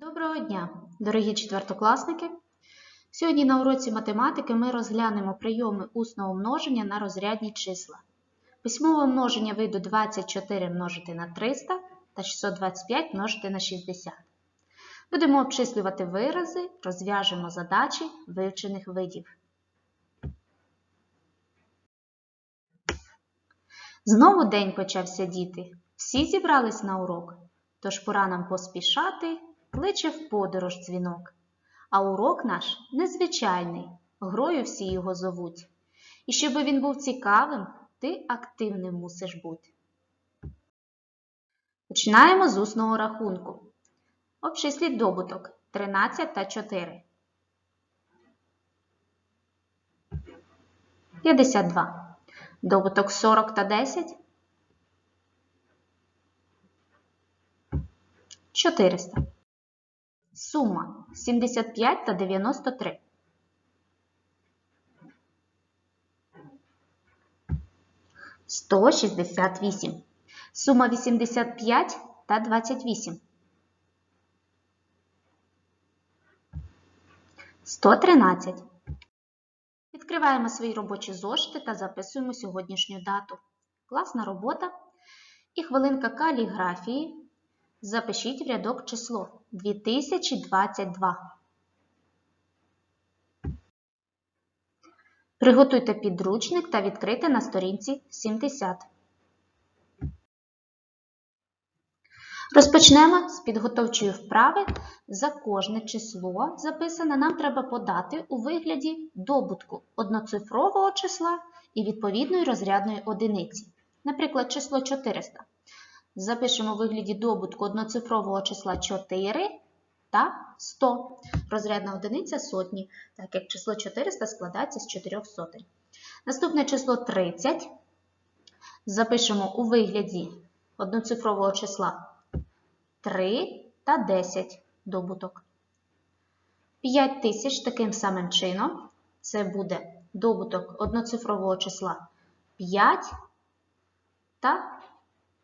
Доброго дня, дорогі четвертокласники! Сьогодні на уроці математики ми розглянемо прийоми усного множення на розрядні числа. Письмове множення виду 24 множити на 300 та 625 множити на 60. Будемо обчислювати вирази, розв'яжемо задачі вивчених видів. Знову день почався діти. Всі зібрались на урок, тож пора нам поспішати, кличе в подорож дзвінок. А урок наш незвичайний, грою всі його зовуть. І щоб він був цікавим, ти активним мусиш бути. Починаємо з усного рахунку. Обчисліть добуток 13 та 4. 52. Добуток 40 та 10. 400. Сума 75 та 93. 168. Сума 85 та 28. 113. Відкриваємо свої робочі зошити та записуємо сьогоднішню дату. Класна робота і хвилинка каліграфії. Запишіть в рядок число 2022. Приготуйте підручник та відкрийте на сторінці 70. Розпочнемо з підготовчої вправи. За кожне число записане нам треба подати у вигляді добутку одноцифрового числа і відповідної розрядної одиниці. Наприклад, число 400. Запишемо у вигляді добутку одноцифрового числа 4 та 100. Розрядна одиниця сотні, так як число 400 складається з 4 сотень. Наступне число 30. Запишемо у вигляді одноцифрового числа 3 та 10 добуток. 5 тисяч таким самим чином. Це буде добуток одноцифрового числа 5 та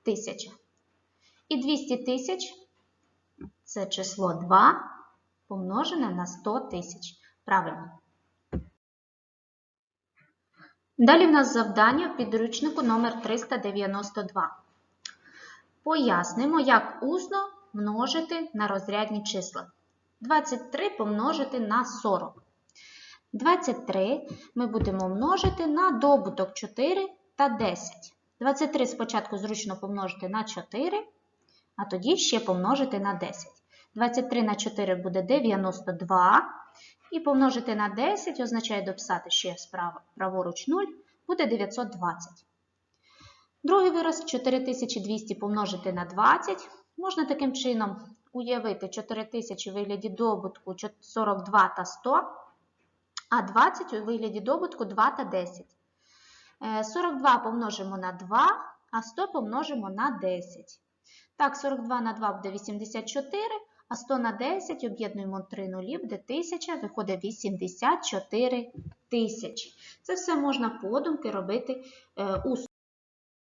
1000. І 200 тисяч це число 2 помножене на 100 тисяч. Правильно. Далі в нас завдання в підручнику номер 392. Пояснимо, як усно множити на розрядні числа. 23 помножити на 40. 23 ми будемо множити на добуток 4 та 10. 23 спочатку зручно помножити на 4, а тоді ще помножити на 10. 23 на 4 буде 92. І помножити на 10 означає дописати ще справа праворуч 0, буде 920. Другий вираз 4200 помножити на 20. Можна таким чином уявити 4000 у вигляді добутку 42 та 100, а 20 у вигляді добутку 2 та 10. 42 помножимо на 2, а 100 помножимо на 10. Так, 42 на 2 буде 84, а 100 на 10 об'єднуємо 3 нулі, буде 1000, виходить 84 тисячі. Це все можна подумки робити е, усно.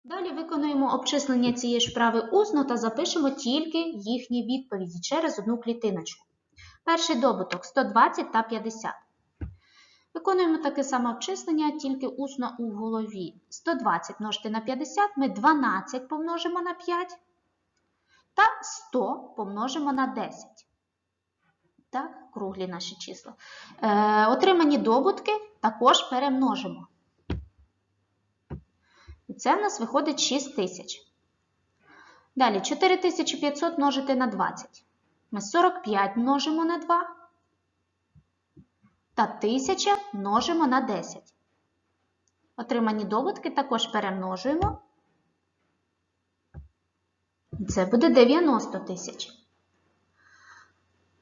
Далі виконуємо обчислення цієї ж вправи усно та запишемо тільки їхні відповіді через одну клітиночку. Перший добуток 120 та 50. Виконуємо таке саме обчислення, тільки усно у голові. 120 множити на 50, ми 12 помножимо на 5 та 100 помножимо на 10. Так, круглі наші числа. Е, Отримані добутки також перемножимо. І це в нас виходить 6 тисяч. Далі 4500 множити на 20. Ми 45 множимо на 2 та 1000 множимо на 10. Отримані добутки також перемножуємо. Це буде 90 тисяч.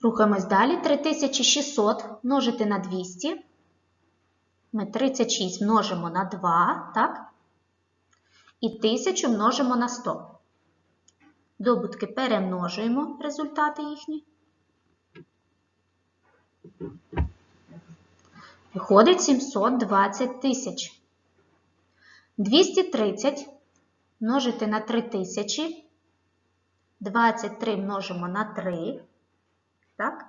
Рухаємось далі. 3600 множити на 200. Ми 36 множимо на 2, так? І 1000 множимо на 100. Добутки перемножуємо результати їхні. Виходить 720 тисяч. 230 множити на 3000. 23 множимо на 3. Так?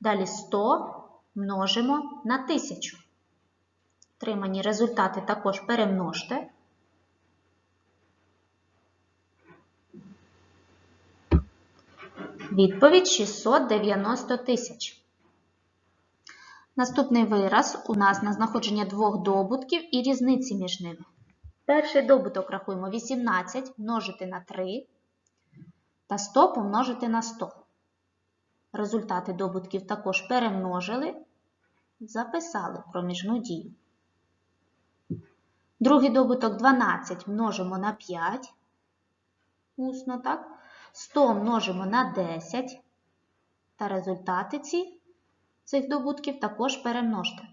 Далі 100 множимо на 1000. Отримані результати також перемножте. Відповідь 690 тисяч. Наступний вираз у нас на знаходження двох добутків і різниці між ними. Перший добуток рахуємо 18 множити на 3 та 100 помножити на 100. Результати добутків також перемножили, записали проміжну дію. Другий добуток 12 множимо на 5. Усно, так? 100 множимо на 10. Та результати ці, цих добутків також перемножте.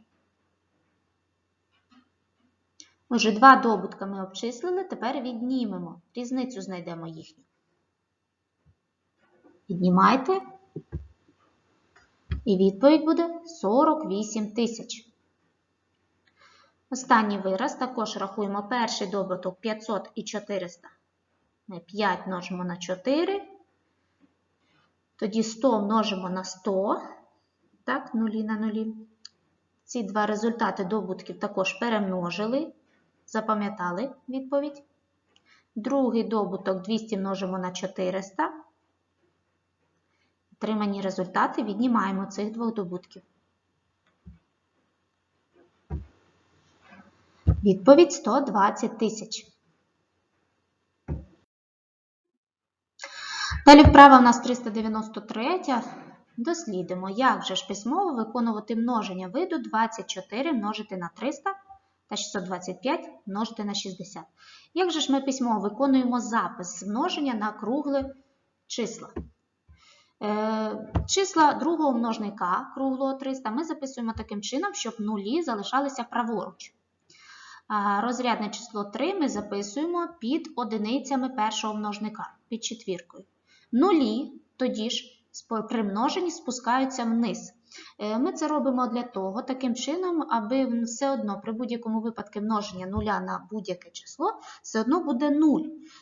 Отже, два добутка ми обчислили, тепер віднімемо. Різницю знайдемо їхню. Віднімайте. І відповідь буде 48 тисяч. Останній вираз також рахуємо перший добуток 500 і 400. Ми 5 множимо на 4. Тоді 100 множимо на 100. Так, нулі на нулі. Ці два результати добутків також перемножили. Запам'ятали відповідь. Другий добуток 200 множимо на 400. Отримані результати віднімаємо цих двох добутків. Відповідь 120 тисяч. Далі вправа в нас 393. Дослідимо, як же ж письмово виконувати множення виду 24 множити на 300 та 625 множити на 60. Як же ж ми письмово виконуємо запис множення на кругле числа? Е, Числа другого множника круглого 300 ми записуємо таким чином, щоб нулі залишалися праворуч. А Розрядне число 3 ми записуємо під одиницями першого множника, під четвіркою. Нулі тоді ж при множенні спускаються вниз. Е, Ми це робимо для того, таким чином, аби все одно при будь-якому випадку множення нуля на будь-яке число все одно буде 0.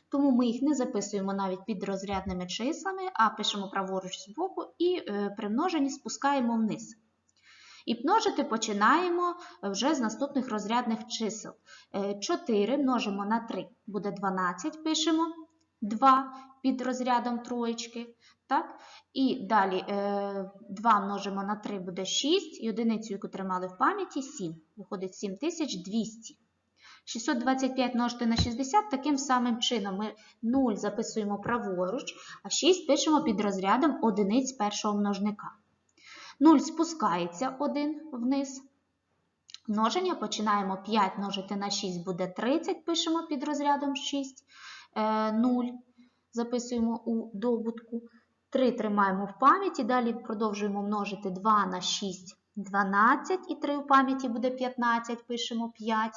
Тому ми їх не записуємо навіть під розрядними числами, а пишемо праворуч з боку і е, при множенні спускаємо вниз. І множити починаємо вже з наступних розрядних чисел. 4 множимо на 3 буде 12, пишемо 2 під розрядом троєчки. Так? І далі 2 множимо на 3 буде 6, і одиницю, яку тримали в пам'яті, 7. Виходить 7200. 625 множити на 60, таким самим чином ми 0 записуємо праворуч, а 6 пишемо під розрядом одиниць першого множника. 0 спускається 1 вниз. Множення починаємо 5 множити на 6 буде 30, пишемо під розрядом 6, 0 записуємо у добутку. 3 тримаємо в пам'яті, далі продовжуємо множити 2 на 6, 12, і 3 в пам'яті буде 15, пишемо 5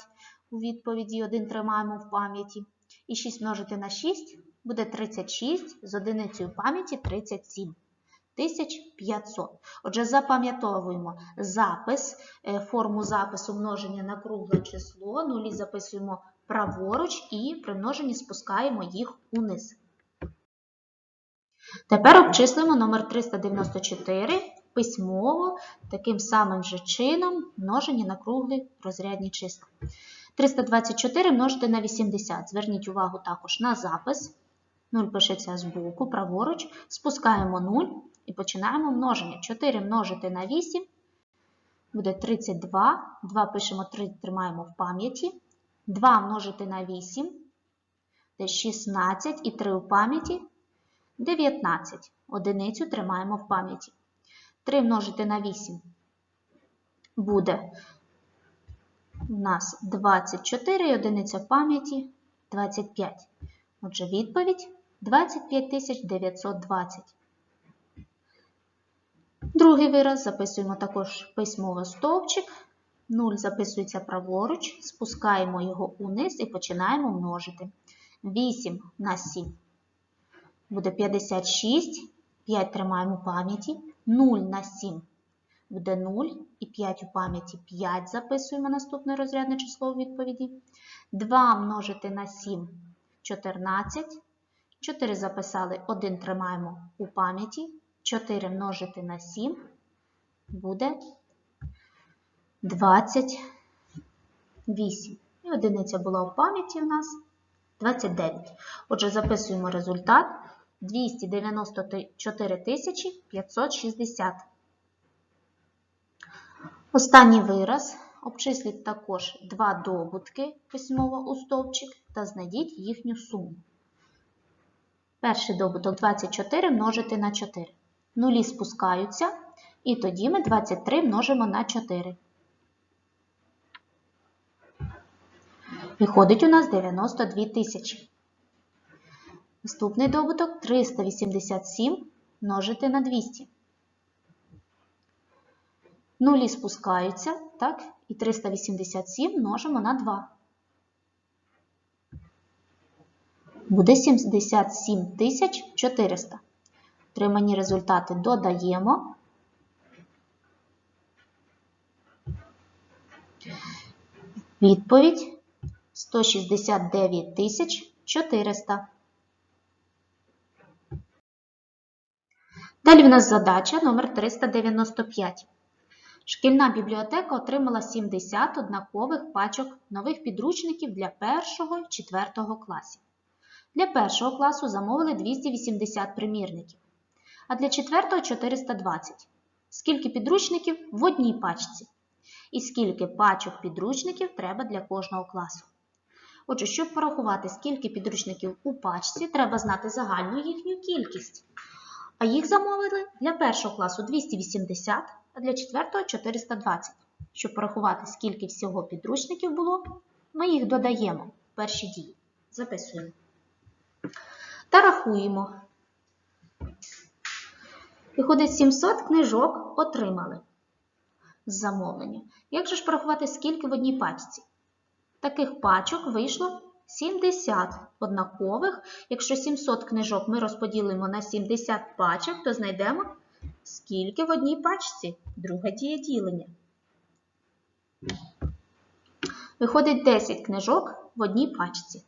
у відповіді, 1 тримаємо в пам'яті. І 6 множити на 6 буде 36, з одиницею пам'яті 37. 1500. Отже, запам'ятовуємо запис, форму запису множення на кругле число, нулі записуємо праворуч і при множенні спускаємо їх униз. Тепер обчислимо номер 394 письмово, таким самим же чином множення на круглі розрядні числа. 324 множити на 80. Зверніть увагу також на запис. 0 пишеться з боку, праворуч, спускаємо 0 і починаємо множення. 4 множити на 8 буде 32. 2 пишемо 3, тримаємо в пам'яті. 2 множити на 8 це 16 і 3 в пам'яті 19. Одиницю тримаємо в пам'яті. 3 множити на 8 буде у нас 24 і одиниця в пам'яті 25. Отже, відповідь 25 920. Другий вираз записуємо також письмово стовпчик. 0 записується праворуч, спускаємо його униз і починаємо множити. 8 на 7 буде 56, 5 тримаємо в пам'яті, 0 на 7 буде 0, і 5 у пам'яті 5 записуємо наступне розрядне число у відповіді. 2 множити на 7 14. 4 записали, 1 тримаємо у пам'яті, 4 множити на 7 буде 28. І одиниця була у пам'яті у нас 29. Отже, записуємо результат 294 560. Останній вираз. Обчисліть також два добутки письмово у стовпчик та знайдіть їхню суму. Перший добуток 24 множити на 4. Нулі спускаються, і тоді ми 23 множимо на 4. Виходить у нас 92 тисячі. Наступний добуток 387 множити на 200. Нулі спускаються, так, і 387 множимо на 2. Буде 77 тисяч 400. Отримані результати додаємо. Відповідь 169 тисяч 400. Далі в нас задача номер 395. Шкільна бібліотека отримала 70 однакових пачок нових підручників для 1-4 класів. Для першого класу замовили 280 примірників, а для 4 – 420. Скільки підручників в одній пачці? І скільки пачок підручників треба для кожного класу? Отже, щоб порахувати, скільки підручників у пачці, треба знати загальну їхню кількість. А їх замовили для першого класу 280, а для 4 – 420. Щоб порахувати, скільки всього підручників було, ми їх додаємо в перші дії. Записуємо. Та рахуємо. Виходить, 700 книжок отримали з замовлення. Як же ж порахувати, скільки в одній пачці? Таких пачок вийшло 70 однакових. Якщо 700 книжок ми розподілимо на 70 пачок, то знайдемо, скільки в одній пачці. Друге діє ділення. Виходить 10 книжок в одній пачці.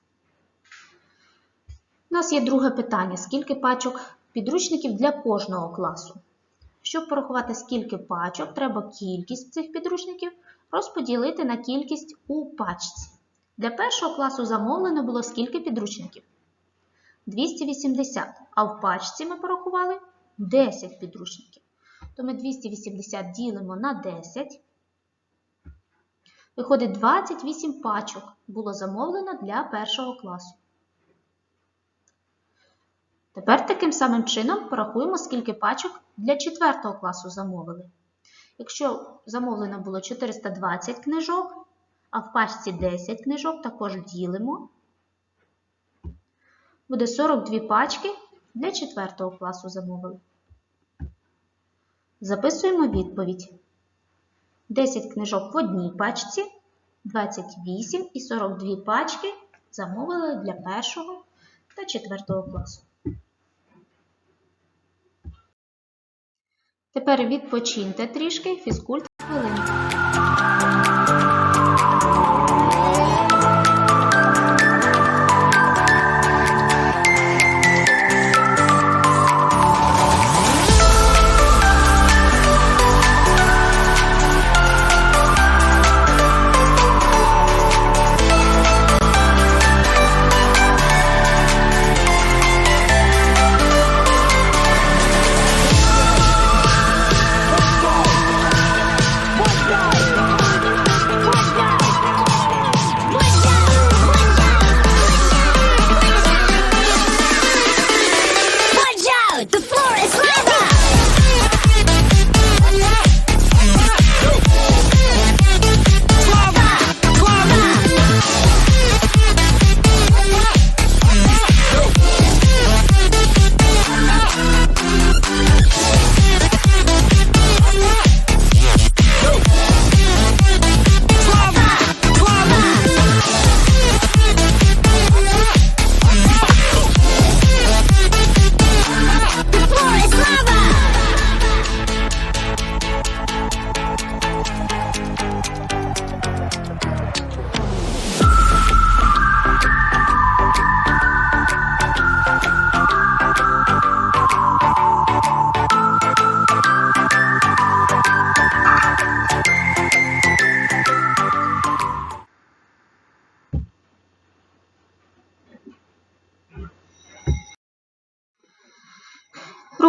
У нас є друге питання: скільки пачок підручників для кожного класу? Щоб порахувати, скільки пачок, треба кількість цих підручників розподілити на кількість у пачці. Для першого класу замовлено було скільки підручників? 280. А в пачці ми порахували 10 підручників. То ми 280 ділимо на 10. Виходить, 28 пачок було замовлено для першого класу. Тепер таким самим чином порахуємо, скільки пачок для 4 класу замовили. Якщо замовлено було 420 книжок, а в пачці 10 книжок, також ділимо. Буде 42 пачки для 4 класу замовили. Записуємо відповідь. 10 книжок в одній пачці, 28 і 42 пачки замовили для 1 та 4 класу. Тепер відпочиньте трішки, фізкульт хвилинку.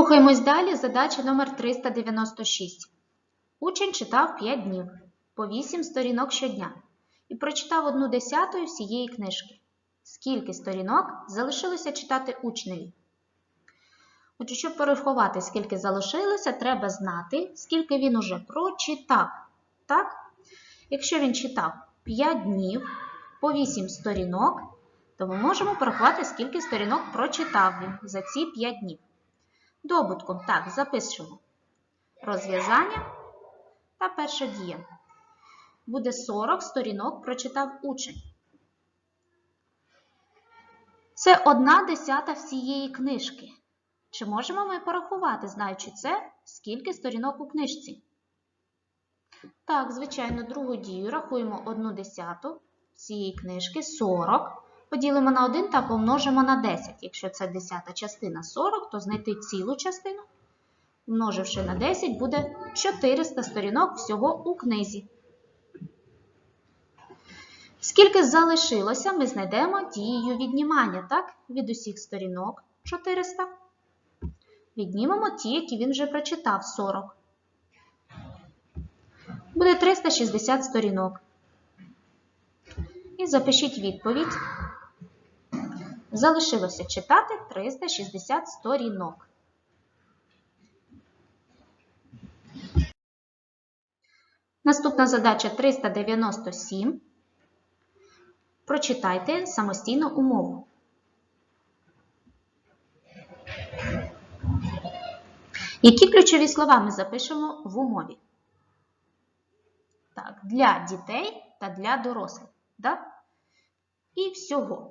Рухаємось далі. Задача номер 396. Учень читав 5 днів по 8 сторінок щодня і прочитав одну десятою всієї книжки. Скільки сторінок залишилося читати учневі? Отже, щоб порахувати, скільки залишилося, треба знати, скільки він уже прочитав. Так? Якщо він читав 5 днів по 8 сторінок, то ми можемо порахувати, скільки сторінок прочитав він за ці 5 днів. Добутком так, запишемо розв'язання та перша дія. Буде 40 сторінок прочитав учень. Це одна десята всієї книжки. Чи можемо ми порахувати, знаючи це, скільки сторінок у книжці? Так, звичайно, другу дію рахуємо одну десяту цієї книжки 40. Поділимо на 1 та помножимо на 10. Якщо це десята частина 40, то знайти цілу частину, множивши на 10, буде 400 сторінок всього у книзі. Скільки залишилося, ми знайдемо дією віднімання, так? Від усіх сторінок 400. Віднімемо ті, які він вже прочитав 40. Буде 360 сторінок. І запишіть відповідь. Залишилося читати 360 сторінок. Наступна задача 397. Прочитайте самостійно умову. Які ключові слова ми запишемо в умові? Так, для дітей та для дорослих. Да? І всього.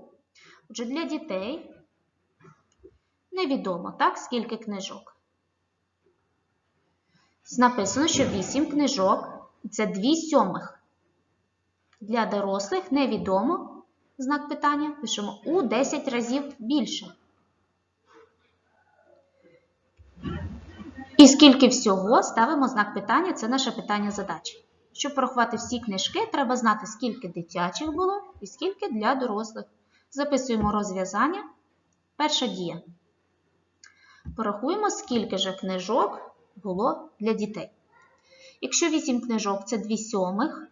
Отже, для дітей невідомо, так, скільки книжок. Написано, що 8 книжок це 2 сьомих. Для дорослих невідомо знак питання пишемо у 10 разів більше. І скільки всього ставимо знак питання це наше питання задачі. Щоб порахувати всі книжки, треба знати, скільки дитячих було і скільки для дорослих. Записуємо розв'язання. Перша дія. Порахуємо, скільки же книжок було для дітей. Якщо 8 книжок це 2 сьомих,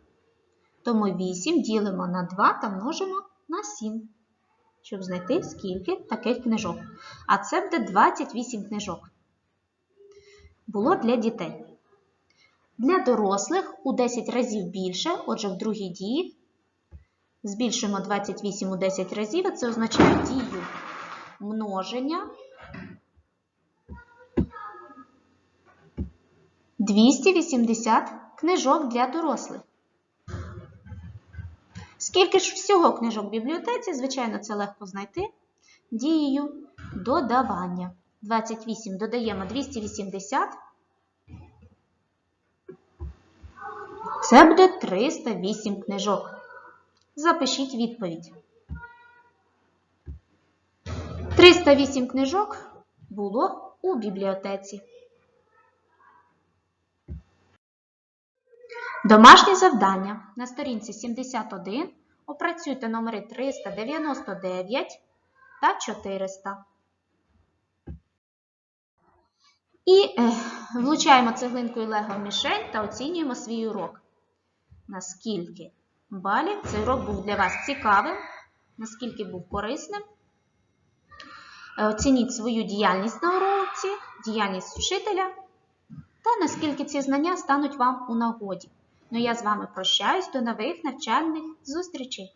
то ми 8 ділимо на 2 та множимо на 7, щоб знайти, скільки таких книжок. А це буде 28 книжок. Було для дітей. Для дорослих у 10 разів більше, отже, в другій дії збільшуємо 28 у 10 разів, а це означає дію множення 280 книжок для дорослих. Скільки ж всього книжок в бібліотеці, звичайно, це легко знайти дією додавання. 28 додаємо 280. Це буде 308 книжок. Запишіть відповідь. 308 книжок було у бібліотеці. Домашнє завдання. На сторінці 71 опрацюйте номери 399 та 400. І е, влучаємо цеглинкою Лего в мішень та оцінюємо свій урок. Наскільки балів цей урок був для вас цікавим, наскільки був корисним. Е, Оцініть свою діяльність на уроці, діяльність вчителя та наскільки ці знання стануть вам у нагоді. Ну я з вами прощаюсь до нових навчальних зустрічей.